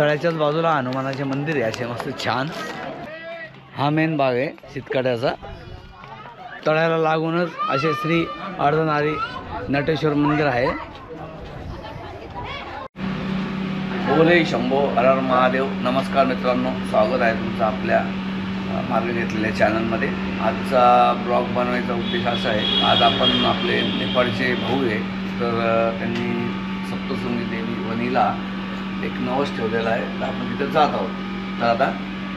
तळ्याच्याच बाजूला हनुमानाचे मंदिर आहे. असे मस्त छान. हा मेन भाग आहे शितकाड्याचा. तळ्याला लागूनच असे श्री अर्धनारी नटेश्वर मंदिर आहे. बोले शंभो हरर महादेव. नमस्कार मित्रांनो स्वागत आहे तुमचं आपल्या मार्ग घेतलेल्या चॅनलमध्ये आजचा ब्लॉग बनवायचा उद्देश असा आहे आज आपण आपले नेपाळचे भाऊ आहे. तर त्यांनी सप्तशृंगी देवी वनीला एक नवस ठेवलेला आहे तर आपण तिथे जात आहोत. तर आता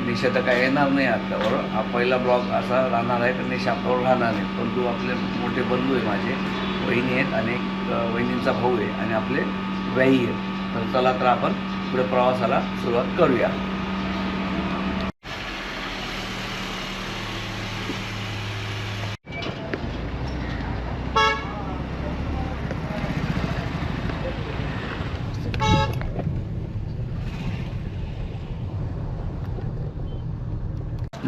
निशा तर काय येणार नाही आपल्याबरोबर हा पहिला ब्लॉग असा राहणार आहे कारण निशा आपल्यावर राहणार नाही. परंतु आपले मोठे बंधू आहे माझे वहिनी आहेत आणि एक वहिनींचा भाऊ आहे आणि आपले व्याही आहेत. तर चला तर आपण पुढे प्रवासाला सुरुवात करूया.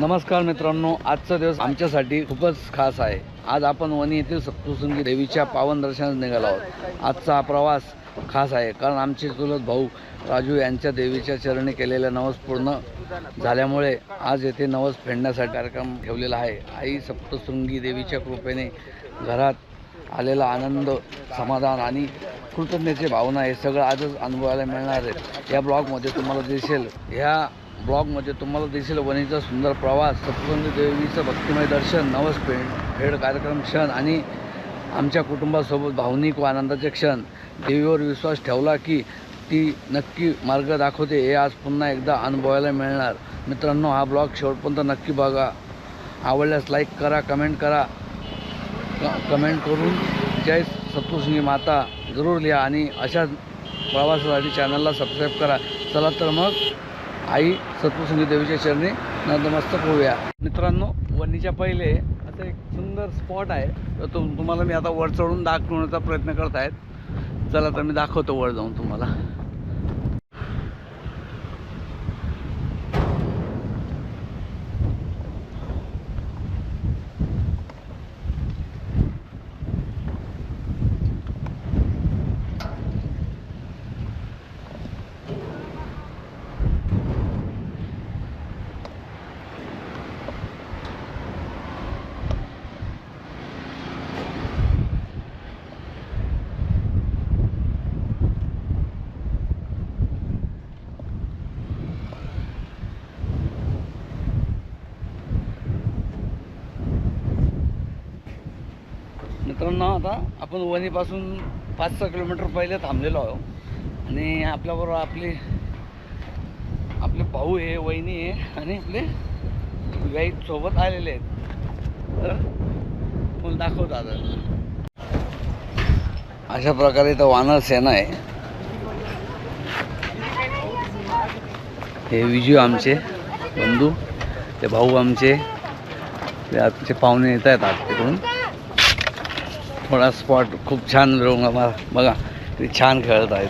नमस्कार मित्रांनो आजचा दिवस आमच्यासाठी खूपच खास आहे. आज आपण वणी येथील सप्तशृंगी देवीच्या पावन दर्शनास निघालो आहोत. आजचा हा प्रवास खास आहे कारण आमचे चुलत भाऊ राजू यांच्या देवीच्या चरणी केलेल्या नवस पूर्ण झाल्यामुळे आज येथे नवस फेडण्यासाठी कार्यक्रम ठेवलेला आहे. आई सप्तशृंगी देवीच्या कृपेने घरात आलेला आनंद समाधान आणि कृतज्ञतेची भावना हे सगळं आजच अनुभवायला मिळणार आहे. या ब्लॉगमध्ये तुम्हाला दिसेल ह्या ब्लॉगमध्ये तुम्हाला दिसेल वणीचा सुंदर प्रवास सप्तशृंगी देवीचं भक्तिमय दर्शन नवस हेड फेड कार्यक्रम क्षण आणि आमच्या कुटुंबासोबत भावनिक व आनंदाचे क्षण. देवीवर विश्वास ठेवला की ती नक्की मार्ग दाखवते हे आज पुन्हा एकदा अनुभवायला मिळणार. मित्रांनो हा ब्लॉग शेवटपर्यंत नक्की बघा. आवडल्यास लाईक करा कमेंट करा. क- कमेंट करून जय सप्तशृंगी माता जरूर लिहा आणि अशा प्रवासासाठी चॅनलला सबस्क्राईब करा. चला तर मग आई सप्तशृंगी देवीच्या चरणी नतमस्तक होऊया. मित्रांनो वणीच्या पहिले असं एक सुंदर स्पॉट आहे. तर तो तुम्हाला मी आता वर चढून दाखवण्याचा प्रयत्न करत आहेत चला तर मी दाखवतो वर जाऊन तुम्हाला. मित्रांनो आता आपण वणीपासून पाच सहा किलोमीटर पहिले थांबलेलो आहोत आणि आपल्याबरोबर आपले आपले भाऊ आहे वहिनी आहे आणि आपले गाईड सोबत आलेले आहेत. तर फुल दाखवत आता. अशा प्रकारे इथं वानर सेना आहे. हे विजू आमचे बंधू ते भाऊ आमचे ते आमचे पाहुणे येत आहेत आज तिकडून. थोडा स्पॉट खूप छान रंग बघा ते छान खेळत आहेत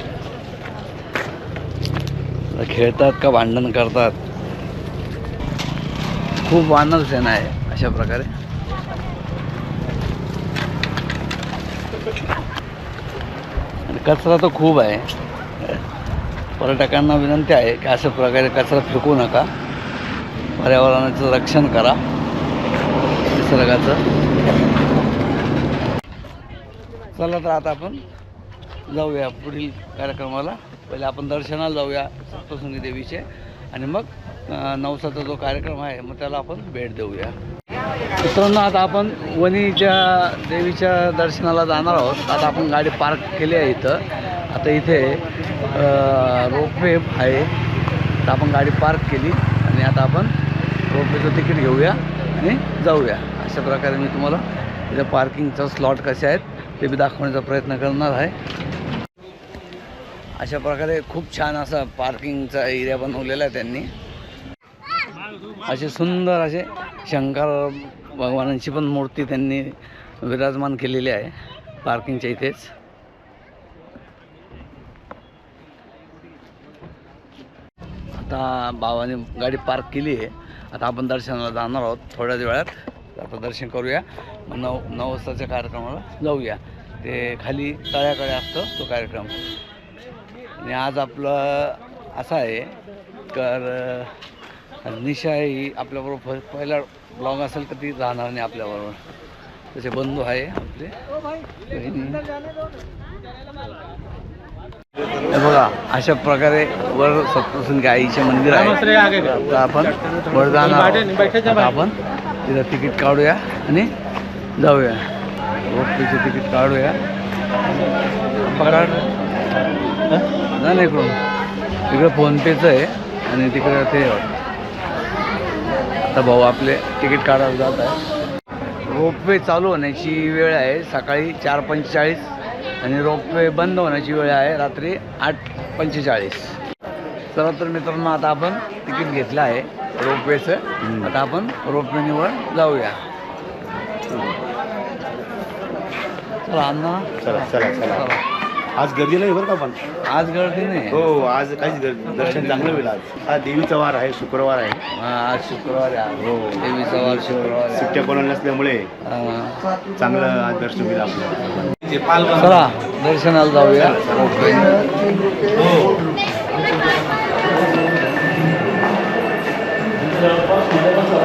खेळतात का भांडण करतात? खूप वानर सेना आहे अशा प्रकारे. आणि कचरा तर खूप आहे. पर्यटकांना विनंती आहे की अशा प्रकारे कचरा फेकू नका. पर्यावरणाचं रक्षण करा. निसर्गाचं. चला तर आता आपण जाऊया पुढील कार्यक्रमाला. पहिले आपण दर्शनाला जाऊया सप्तसंगी देवीचे. आणि मग नवसाचा जो कार्यक्रम आहे मग त्याला आपण भेट देऊया. मित्रांनो आता आपण वणीच्या देवीच्या दर्शनाला जाणार आहोत. आता आपण गाडी पार्क केली आहे इथं. आता इथे रोपवे आहे. तर आपण गाडी पार्क केली. आणि आता आपण रोपवेचं तिकीट घेऊया आणि जाऊया. अशा प्रकारे मी तुम्हाला इथं पार्किंगचा स्लॉट कसे आहेत ते बी दाखवण्याचा प्रयत्न करणार आहे. अशा प्रकारे खूप छान असा पार्किंगचा एरिया बनवलेला आहे त्यांनी. असे सुंदर असे शंकर भगवानांची पण मूर्ती त्यांनी विराजमान केलेली आहे पार्किंगच्या इथेच. आता बाबाने गाडी पार्क केली आहे. आता आपण दर्शनाला जाणार आहोत थोड्याच वेळात. आता दर्शन करूया. मग नऊ नऊ वाजताच्या कार्यक्रमाला जाऊया. ते खाली तळ्याकडे असतो तो कार्यक्रम. आणि आज आपलं असा आहे तर निशा ही आपल्याबरोबर पहिला ब्लॉग असेल तर ती राहणार नाही आपल्याबरोबर. तसे बंधू आहे आपले. हे बघा अशा प्रकारे वर सप्तशृंगी आईचे मंदिर आहे. आता आपण वर जाणार आपण तिथं तिकीट काढूया आणि जाऊया. रोपवेचे तिकीट काढूया. पगार नाही इकडून. तिकडं फोनपेचं आहे आणि तिकडं ते आता भाऊ आपले तिकीट काढायला जात आहे. रोपवे चालू होण्याची वेळ आहे. सकाळी चार पंचेचाळीस आणि रोपवे बंद होण्याची वेळ आहे रात्री आठ पंचेचाळीस. चला तर मित्रांनो आता आपण तिकीट घेतलं आहे. रोपवेचं. आता आपण रोपवेनीवर जाऊया. चला अण्णा. चला चला चला. आज गर्दी नाही बरं का पण? आज गर्दी नाही. हो आज काहीच गर्दी दर्शन चांगलं होईल आज. हा देवीचा वार आहे शुक्रवार आहे. हा, आज शुक्रवार आहे. हो. देवीचा वार शुक्रवार आहे. सुट्ट्या कोणाला नसल्यामुळे हा. चांगलं आज दर्शन होईल आपलं. चला दर्शनाला जाऊया. रोपवे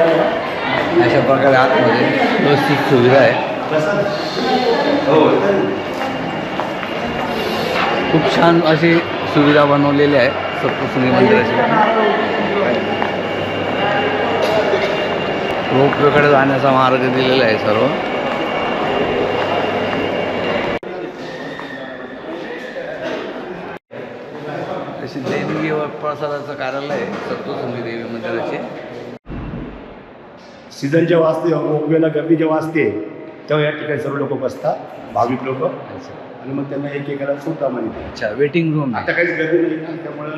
अशा प्रकारे आतमध्ये व्यवस्थित सुविधा आहे. खूप छान अशी सुविधा बनवलेली आहे. सप्तशृंगी मंदिराची. रोपवेकडे जाण्याचा मार्ग दिलेला आहे सर्व. तशी देणगी व प्रसादाचं कार्यालय आहे सप्तशृंगी देवी मंदिराचे. सीझन जेव्हा असते रोपवेला गर्दी जेव्हा असते तेव्हा या ठिकाणी सर्व लोक बसतात भाविक लोक. आणि मग त्यांना एक एकाला सुद्धा माहिती अच्छा वेटिंग रूम आता काहीच गर्दी नाही ना त्यामुळं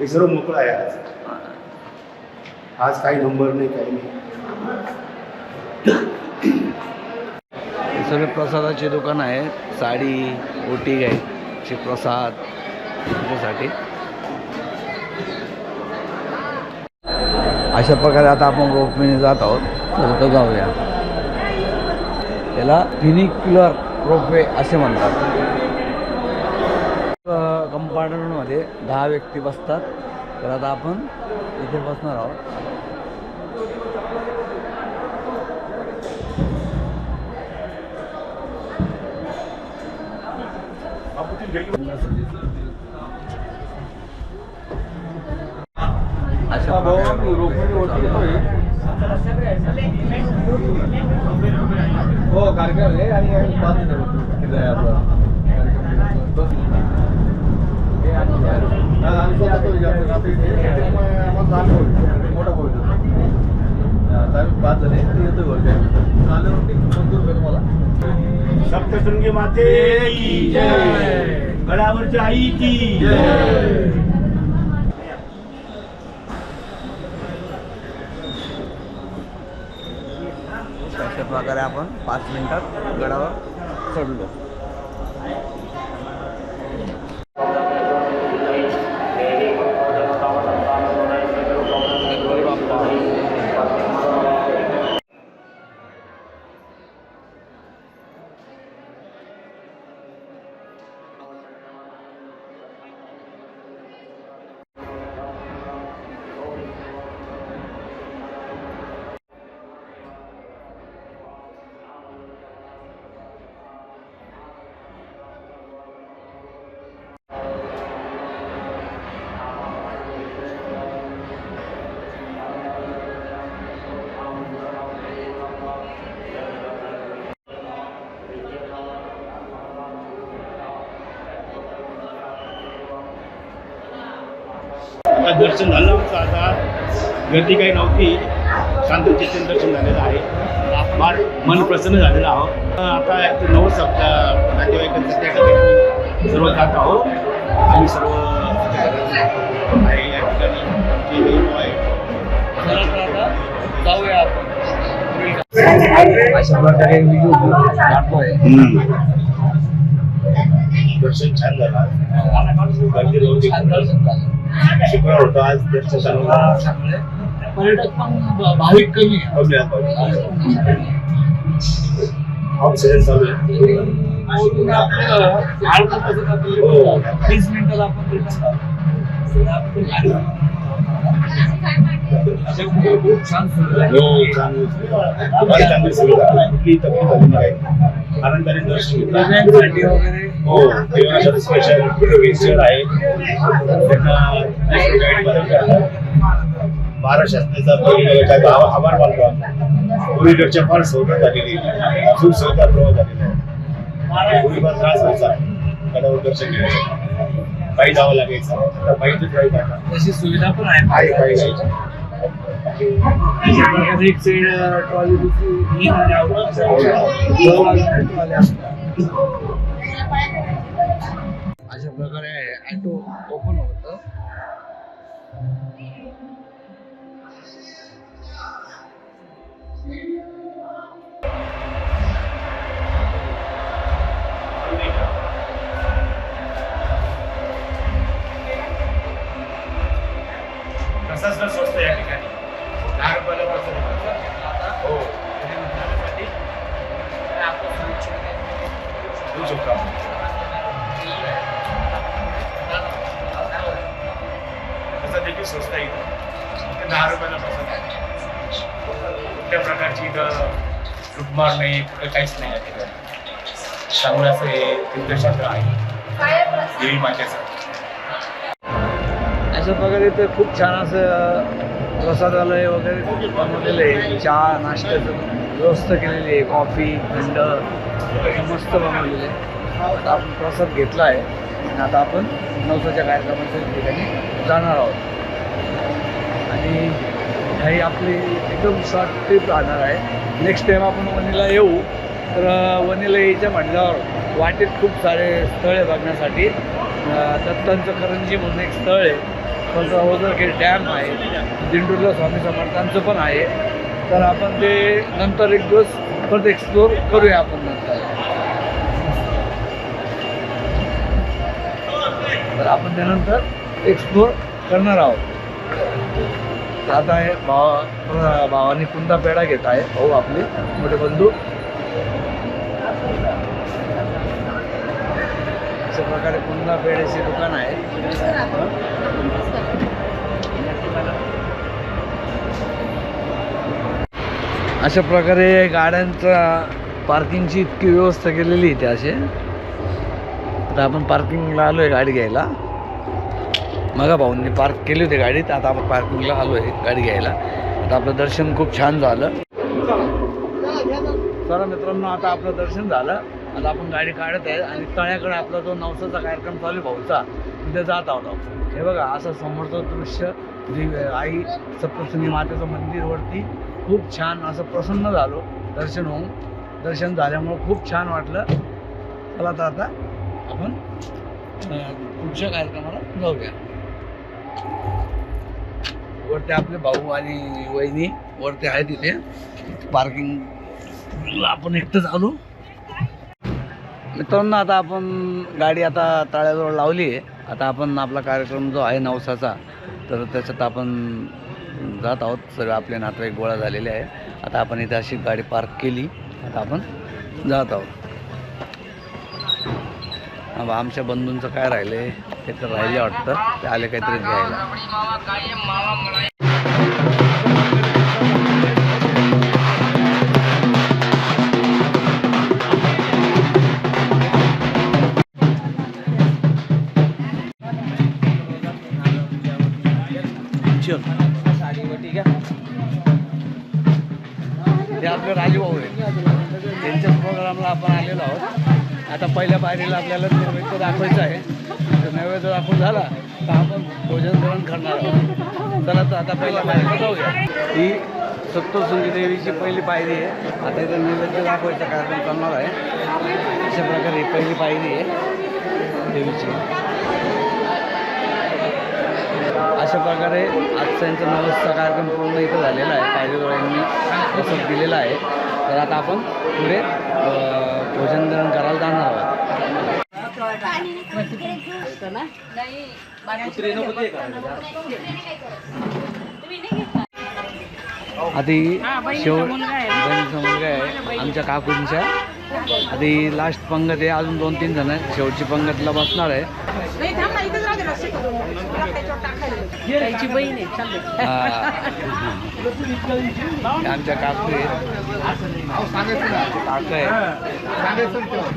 हे सर्व मोकळं आहे आज. आज काही नंबर नाही काही नाही. सगळे प्रसादाचे दुकान आहे साडी ओटी घ्यायचे प्रसाद त्याच्यासाठी. अशा प्रकारे आता आपण रोपवेने जात आहोत. तर इथं जाऊया. त्याला फिनिक्युलर रोपवे असे म्हणतात. कंपार्टमेंटमध्ये दहा व्यक्ती बसतात. तर आता आपण इथे बसणार आहोत. अशा प्रकारे हो कार्यक्रम आहे आणि पाच जण आहे मोठा भाऊ पाच जण येतोय मंजूर मला सप्तशृंगी माते की गडावरच्या आई की अशा प्रकारे आपण पाच मिनटात गडावर चढलो. आता दर्शन झालं आमचं आता. गर्दी काही नव्हती. शांततेचं दर्शन झालेलं आहे. फार मन प्रसन्न झालेलं आहोत. आता एक नऊ सप्ताह नातेवाईकांचं त्या ठिकाणी सर्व जात आहोत. आम्ही सर्व आहे या ठिकाणी. जे देव आहे. जाऊया आपण. अशा प्रकारे व्हिडिओ काढतोय दर्शन छान झालं. गर्दी नव्हती. छान दर्शन झालं. शुक्रवार होता आज दर्शन चालू पर्यटक पण भाविक कमी कमी ऑक्सिजन चालू आहे. हो. वीस मिनिटात आपण. खूप छान हो फार चांगली सुविधा कुठलीही तकलीफ झाली नाही आनंदाने दर्शन घेतलं हो देवासाठी स्पेशल व्हीलचेअर आहे त्यांना गाईड गाव आभार मानतो आम्ही. फार सवलत झालेली खूप सुविधा प्रवास झालेला आहे त्रास व्हायचा गडावर दर्शन घ्यायचं पायी जावं लागायचं आता तर जायचं जाणार तशी सुविधा पण आहे पायी जायचं अशा प्रकारे एक साईड ट्रॉली दुसरी ही आणि out खूप छान असं प्रसादालय वगैरे बनवलेलं आहे. चहा नाश्त्याचं व्यवस्था केलेली आहे. कॉफी थंड मस्त बनवलेलं आहे. आता आपण प्रसाद घेतला आहे. आणि आता आपण नवसाच्या कार्यक्रमाच्या ठिकाणी जाणार आहोत. आणि ही आपली एकदम शॉर्ट ट्रिप राहणार आहे. नेक्स्ट टाईम आपण वणीला येऊ. तर वनीला वणीला म्हटल्यावर वाटेत खूप सारे स्थळ आहे बघण्यासाठी दत्तांचं करंजी म्हणून एक स्थळ आहे. परत ओझरखेड डॅम आहे दिंडूरला स्वामी समर्थांचं पण आहे तर आपण ते नंतर एक दिवस परत एक्सप्लोर करूया आपण नंतर. तर आपण त्यानंतर एक्सप्लोर करणार आहोत. आता आहे भावा भावानी कुंदा पेढा घेत आहे भाऊ आपले मोठे बंधू. अशा प्रकारे कुंदा पेढ्याचे दुकान आहे. अशा प्रकारे गाड्यांचा पार्किंगची इतकी व्यवस्था केलेली आहे असे आता आपण पार्किंगला आलो आहे गाडी घ्यायला. मगा भाऊंनी पार्क केली होती गाडीत आता आपण पार्किंगला आलो आहे गाडी घ्यायला. आता आपलं दर्शन खूप छान झालं. चला मित्रांनो आता आपलं दर्शन झालं. आता आपण गाडी काढत आहे आणि तळ्याकडे आपला जो नवसाचा कार्यक्रम चालू आहे भाऊचा तिथे जात आहोत आपण. हे बघा असं समोरचं दृश्य जी आई सप्तशृंगी मातेचं मंदिरवरती खूप छान असं प्रसन्न झालो. दर्शन होऊन दर्शन झाल्यामुळं खूप छान वाटलं. चला तर आता आपण पुढच्या कार्यक्रमाला जाऊया. वरती आपले भाऊ आणि वहिनी वरती आहे तिथे पार्किंगला आपण एकटंच आलो मित्रांनो आता आपण गाडी आता तळ्याजवळ लावली आहे. आता आपण आपला कार्यक्रम जो आहे नवसाचा तर त्याच्यात आपण जात आहोत. सर्व आपले नातेवाईक गोळा झालेले आहे आता आपण इथे अशी गाडी पार्क केली. आता आपण जात आहोत. आमच्या बंधूंचं काय राहिले ते तर राहिले वाटतं. ते आले काहीतरी घ्यायला. चल ते आपले राजूभाऊ आहेत. त्यांच्याच प्रोग्रामला आपण आलेलो आहोत. आता पहिल्या पायरीला आपल्याला नैवेद्य दाखवायचं आहे. तर नैवेद्य दाखवून झाला तर आपण भोजन ग्रहण करणार आहोत. चला तर आता पहिल्या पायरीला जाऊया. ही सप्तशृंगी देवीची पहिली पायरी आहे. आता इथं नैवेद्य दाखवायचा कार्यक्रम करणार आहे. अशा प्रकारे ही पहिली पायरी आहे देवीची. अशा प्रकारे आजचा यांचा नवसचा कार्यक्रम पूर्ण इथं झालेला आहे. पाहिजे यांनी प्रसंग दिलेला आहे. तर आता आपण पुढे भोजन ग्रहण करायला जाणार आहोत. आधी ही शेवट बहिणीचा मुलगा आहे आमच्या काकूंच्या आधी लास्ट पंगत आहे अजून दोन तीन जण आहेत. शेवटची पंगतला बसणार आहे. त्याची बहीण आहे चालते आमच्या काकू आहे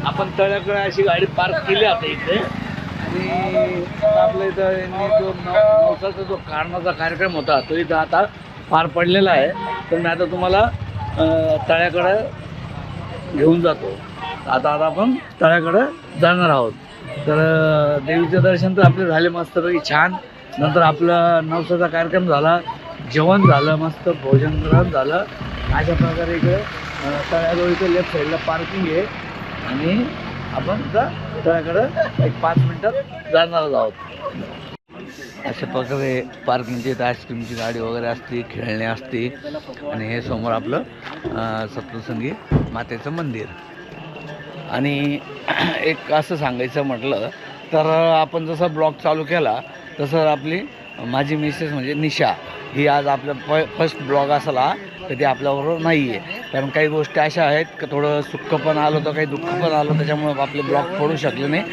आपण तळ्याकडे अशी गाडी पार्क केली आता इथे. आणि आपल्या इथं यांनी जो नवसाचा जो कारणाचा कार्यक्रम होता तो इथं आता पार पडलेला आहे. तर मी आता तुम्हाला तळ्याकडं घेऊन जातो. आता आता आपण तळ्याकडं जाणार आहोत. तर देवीचं दर्शन तर आपले झाले मस्तपैकी छान. नंतर आपला नवसाचा कार्यक्रम झाला जेवण झालं मस्त भोजन ग्रहण झालं. अशा प्रकारे इकडे अं, लेफ्ट साईडला पार्किंग आहे. आणि आपण त्या तळ्याकडं एक पाच मिनटात जाणार आहोत. अशा प्रकारे पार्किंगची इथं आईस्क्रीमची गाडी वगैरे असते खेळणे असते. आणि हे समोर आपलं सप्तसंगी मातेचं मंदिर. आणि एक असं सांगायचं म्हटलं तर आपण जसा ब्लॉग चालू केला तसं आपली माझी मिसेस म्हणजे निशा ही आज आपला प फर्स्ट ब्लॉग असला तर ती आपल्याबरोबर नाही आहे कारण काही गोष्टी अशा आहेत का थोडं सुख पण आलं तर काही दुःख पण आलं त्याच्यामुळं आपले ब्लॉग पडू शकले नाही.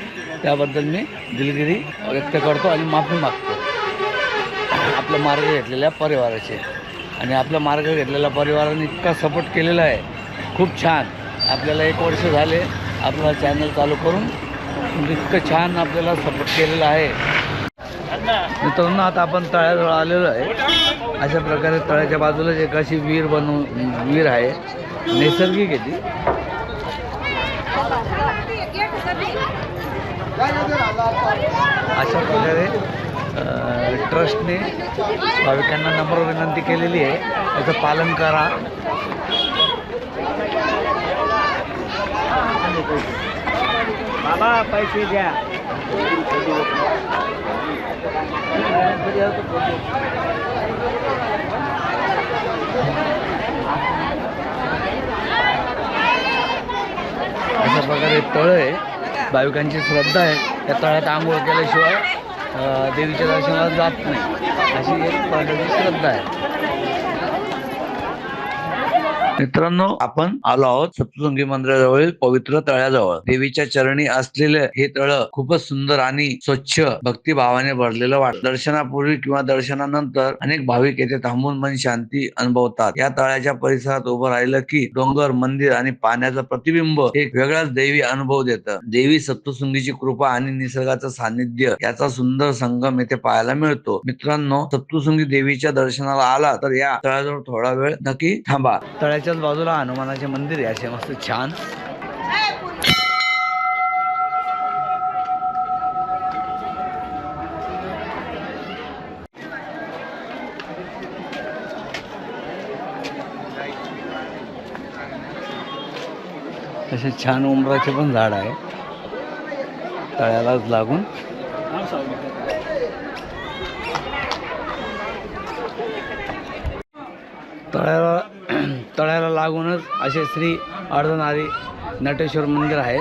त्याबद्दल मी दिलगिरी व्यक्त करतो आणि माफी मागतो. आपला मार्ग घेतलेल्या परिवाराचे. आणि आपला मार्ग घेतलेल्या परिवाराने इतका सपोर्ट केलेला आहे. खूप छान. आपल्याला एक वर्ष झाले आपला चॅनल चालू करून इतकं छान आपल्याला सपोर्ट केलेला आहे. मित्रांनो आता आपण तळ्याजवळ आलेलो आहे. अशा प्रकारे तळ्याच्या बाजूलाच एक अशी विहीर बनवून विहीर आहे. नैसर्गिक आहे ती. अशा प्रकारे ट्रस्टने भाविकांना नम्र विनंती केलेली आहे. त्याचं पालन करा. बाबा पैसे द्या. अशा प्रकारे तळ आहे. भाविकांची श्रद्धा आहे. त्या तळ्यात आंघोळ केल्याशिवाय देवीच्या दर्शनाला जात नाही. अशी एक प्रकारची श्रद्धा आहे. मित्रांनो आपण आलो आहोत सप्तशृंगी मंदिराजवळील पवित्र तळ्याजवळ. देवीच्या चरणी असलेले हे तळ खूपच सुंदर आणि स्वच्छ भक्तिभावाने भरलेलं वाट दर्शनापूर्वी किंवा दर्शनानंतर अनेक भाविक येथे थांबून मन शांती अनुभवतात. या तळ्याच्या परिसरात उभं राहिलं की डोंगर मंदिर आणि पाण्याचं प्रतिबिंब एक वेगळाच दैवी अनुभव देतं. देवी सप्तशृंगीची कृपा आणि निसर्गाचं सानिध्य याचा सुंदर संगम येथे पाहायला मिळतो. मित्रांनो सप्तशृंगी देवीच्या दर्शनाला आला तर या तळ्याजवळ थोडा वेळ नक्की थांबा. त्याच्याच बाजूला हनुमानाचे मंदिर आहे असे मस्त छान. असे छान उमराचे पण झाड आहे. तळ्यालाच लागून. तळ्याला लागूनच असे श्री अर्धनारी नटेश्वर मंदिर आहे.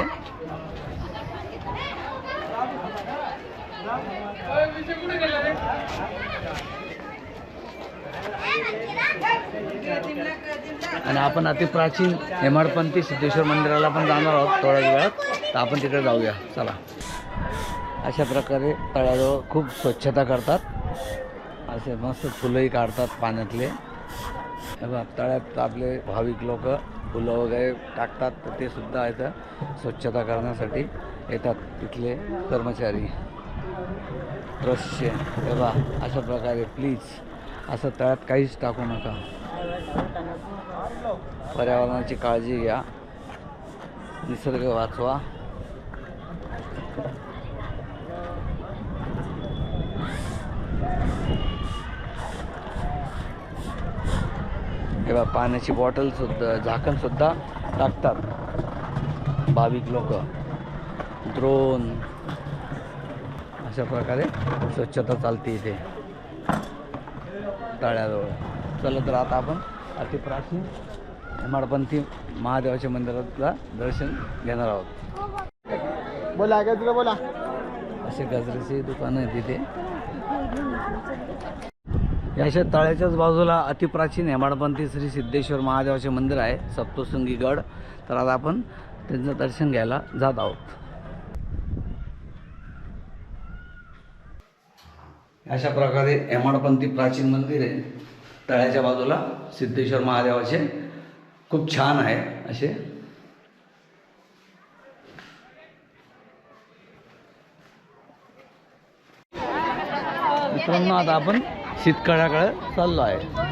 आणि आपण अति प्राचीन हेमाडपंथी सिद्धेश्वर मंदिराला पण जाणार आहोत थोड्या वेळात. तर आपण तिकडे जाऊया. चला. अशा प्रकारे तळ्याजवळ खूप स्वच्छता करतात. असे मस्त फुलंही काढतात पाण्यातले. तळ्यात आपले भाविक लोक फुलं वगैरे टाकतात तर ते सुद्धा इथं स्वच्छता करण्यासाठी येतात तिथले कर्मचारी. ट्रस्टचे हे बघा अशा प्रकारे प्लीज असं तळ्यात काहीच टाकू नका. पर्यावरणाची काळजी घ्या. निसर्ग वाचवा. हे बघा पाण्याची बॉटल सुद्धा झाकण सुद्धा टाकतात. भाविक लोक. द्रोण. अशा प्रकारे स्वच्छता चालते इथे. तळ्याजवळ. चला तर आता आपण अतिप्राचीन हेमाडपंथी महादेवाच्या मंदिरातला दर्शन घेणार आहोत. बोला तुला बोला. असे गजऱ्याचे दुकानं आहेत तिथे या अशा तळ्याच्याच बाजूला अतिप्राचीन हेमाडपंथी श्री सिद्धेश्वर महादेवाचे मंदिर आहे सप्तशृंगी गड तर आता आपण त्यांचं दर्शन घ्यायला जात आहोत. अशा प्रकारे हेमाडपंथी प्राचीन मंदिर आहे. तळ्याच्या बाजूला सिद्धेश्वर महादेवाचे खूप छान आहे असे. मित्रांनो आता आपण शीतकाळ्याकडे चाललो आहे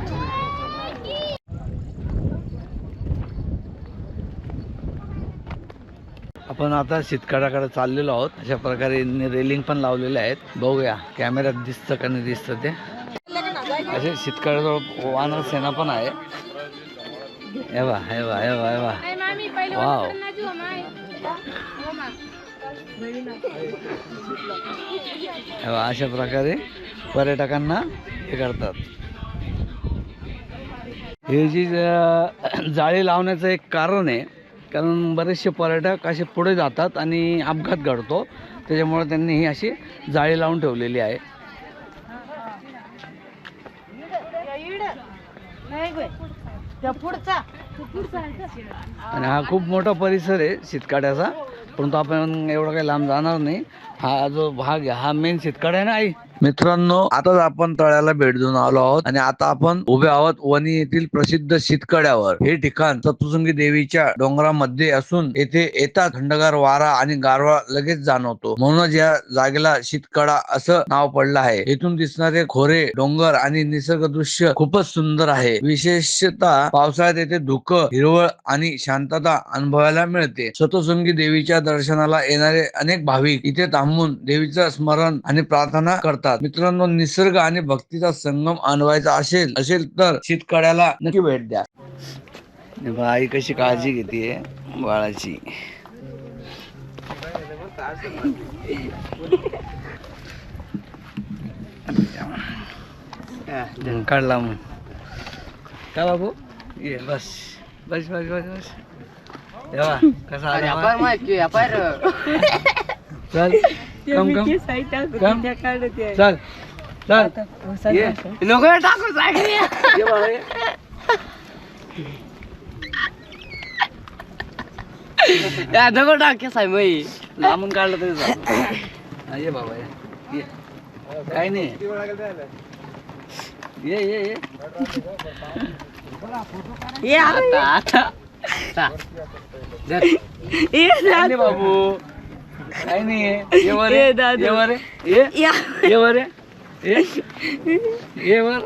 आपण आता शीतकाळाकडे चाललेलो आहोत. अशा प्रकारे रेलिंग पण लावलेले आहेत. बघूया कॅमेऱ्यात दिसतं का नाही दिसतं ते. असे शीतकाळाजवळ वानर सेना पण आहे. हे हे हे बा हे बा वाव हे बा, अशा प्रकारे पर्यटकांना हे करतात. हे जी जाळी लावण्याचं एक कारण आहे कारण बरेचसे पर्यटक असे पुढे जातात आणि अपघात घडतो त्याच्यामुळे त्यांनी ही अशी जाळी लावून ठेवलेली आहे. आणि हा खूप मोठा परिसर आहे शितकाड्याचा परंतु आपण एवढं काही लांब जाणार नाही. हा जो भाग आहे हा मेन शितकाडा आहे ना आई? मित्रांनो आताच आपण तळ्याला भेट देऊन आलो आहोत आणि आता आपण उभे आहोत वणी येथील प्रसिद्ध शीतकड्यावर. हे ठिकाण सप्तशृंगी देवीच्या डोंगरामध्ये असून येथे येता थंडगार वारा आणि गारवा लगेच जाणवतो. म्हणूनच या जागेला शीतकडा असं नाव पडलं आहे. येथून दिसणारे खोरे डोंगर आणि निसर्ग दृश्य खूपच सुंदर आहे. विशेषतः पावसाळ्यात येथे धुकं हिरवळ आणि शांतता अनुभवायला मिळते. सप्तशृंगी देवीच्या दर्शनाला येणारे अनेक भाविक इथे थांबून देवीचं स्मरण आणि प्रार्थना करतात. मित्रांनो निसर्ग आणि भक्तीचा संगम अनुभवायचा असेल असेल तर शीतकड्याला नक्की भेट द्या. आई कशी काळजी घेते बाळाची? काढला मग. का बाबू? ये बस. बस बस बस बस. कसा चल. कम कम कम चल चल. ये. नको टाकू जागे ये. बाबा ये. या नको टाके साहेब लांबून काढलं तरी ये बाबा ये. ये. काय नाही. ये ये ये. ये आता आता. बाबू. काय नाही ये वर ये. ये. दादू. ये वर ये. ये? या. ये वर ये. ये? ये वर.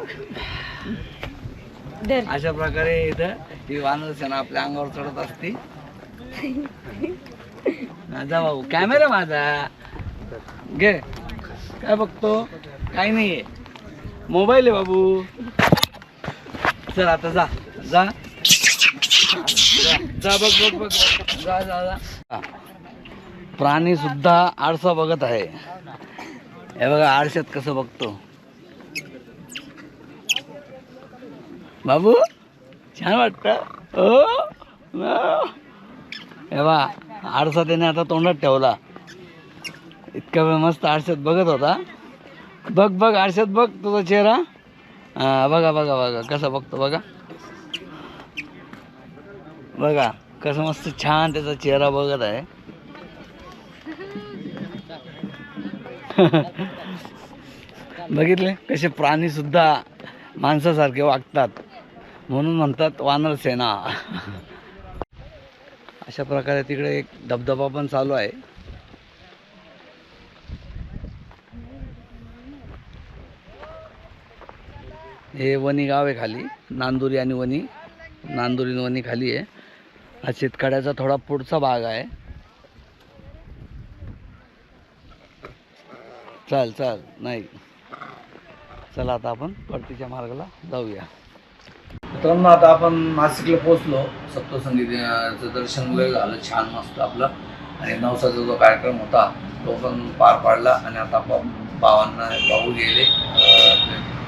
अशा प्रकारे इथं ही वानर सेना आपल्या अंगावर चढत असते. माझा भाऊ. कॅमेरा माझा. घे. काय बघतो? काही नाहीये मोबाईल आहे बाबू. चल आता जा. जा. जा बघ बघ बघ. जा जा जा. प्राणी सुद्धा आरसा बघत आहे. हे बघा आरशात कसं बघतो. बाबू छान वाटत. हे बा आरसा त्याने आता तोंडात ठेवला. इतका वेळ मस्त आरशात बघत होता. बघ बघ आरशात बघ तुझा चेहरा. बघा बघा बघा कसा बघतो बघा. बघा कसं मस्त छान त्याचा चेहरा बघत आहे. बघितले? कसे प्राणी सुद्धा माणसासारखे वागतात. म्हणून म्हणतात वानर सेना. अशा प्रकारे तिकडे एक धबधबा पण चालू आहे. हे वणी गाव आहे खाली. नांदुरी आणि वणी. नांदुरी वनी वणी खाली आहे. हा शेतकऱ्याचा थोडा पुढचा भाग आहे. चल चल. नाही. चला आता आपण परतीच्या मार्गाला जाऊया. मित्रांनो आता आपण नाशिकला पोहोचलो. सप्तसंगीताचं दर्शन वगैरे झालं. छान मस्त आपलं. आणि नवसाचा जो कार्यक्रम होता तो पण पार पाडला. आणि आता आपण भावांना भाऊ गेले.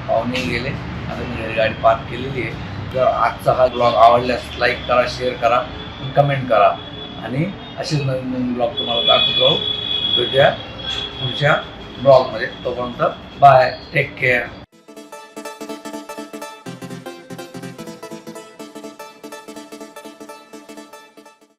पाहुणे गेले. आता मी घरी गाडी पार्क केलेली आहे. जर आजचा हा ब्लॉग आवडल्यास लाईक करा शेअर करा कमेंट करा. आणि असेच नवीन नवीन ब्लॉग तुम्हाला दाखवत राहू. भेटूया पुढच्या ब्लॉगमध्ये तोपर्यंत बाय टेक केअर